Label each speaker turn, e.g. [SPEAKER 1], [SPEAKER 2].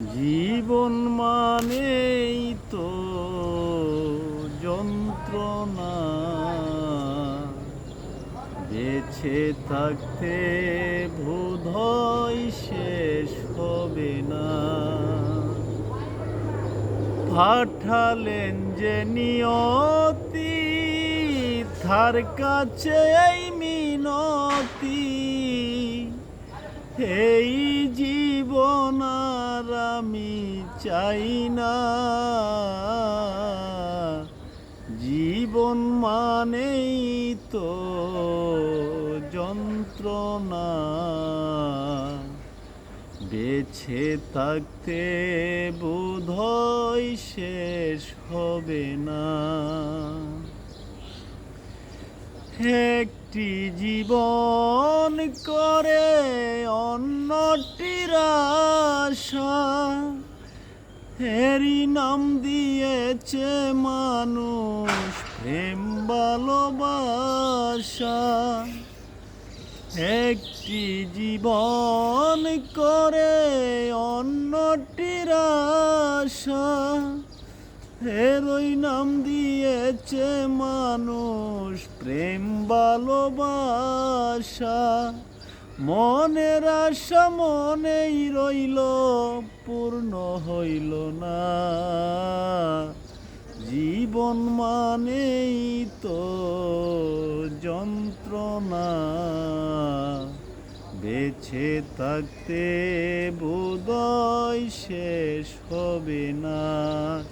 [SPEAKER 1] জীবন মানেই তো যন্ত্রণা। বেছে থাকতে বোধহয় শেষ হবে না। পাঠালেন যে নিয়তি, তার কাছে এই মিনতি। এই জীবন আর আমি চাই না। জীবন মানেই তো যন্ত্রণা। বেছে থাকতে বোধয় শেষ হবে না। একটি জীবন করে অন্যটির আশা। হেরি নাম দিয়েছে মানুষ প্রেম, ভালোবাসা। একটি জীবন করে অন্যটির আশা। এরই নাম দিয়েছে মানুষ প্রেম, ভালোবাসা। মনের আশা মনেই রইল, পূর্ণ হইল না। জীবন মানেই তো যন্ত্রণা। বেছে থাকতে বোধয় শেষ হবে না।